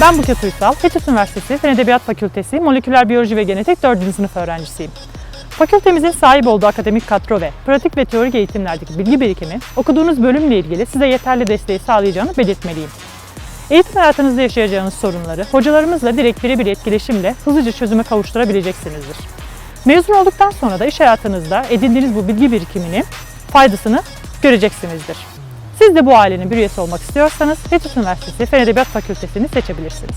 Ben Buket Uysal, Fethiye Üniversitesi Fen Edebiyat Fakültesi Moleküler Biyoloji ve Genetik 4. sınıf öğrencisiyim. Fakültemizin sahip olduğu akademik kadro ve pratik ve teorik eğitimlerdeki bilgi birikimi okuduğunuz bölümle ilgili size yeterli desteği sağlayacağını belirtmeliyim. Eğitim hayatınızda yaşayacağınız sorunları hocalarımızla direkt birebir etkileşimle hızlıca çözüme kavuşturabileceksinizdir. Mezun olduktan sonra da iş hayatınızda edindiğiniz bu bilgi birikimini, faydasını göreceksinizdir. Siz de bu ailenin bir üyesi olmak istiyorsanız Fethiye Üniversitesi Fen Edebiyat Fakültesini seçebilirsiniz.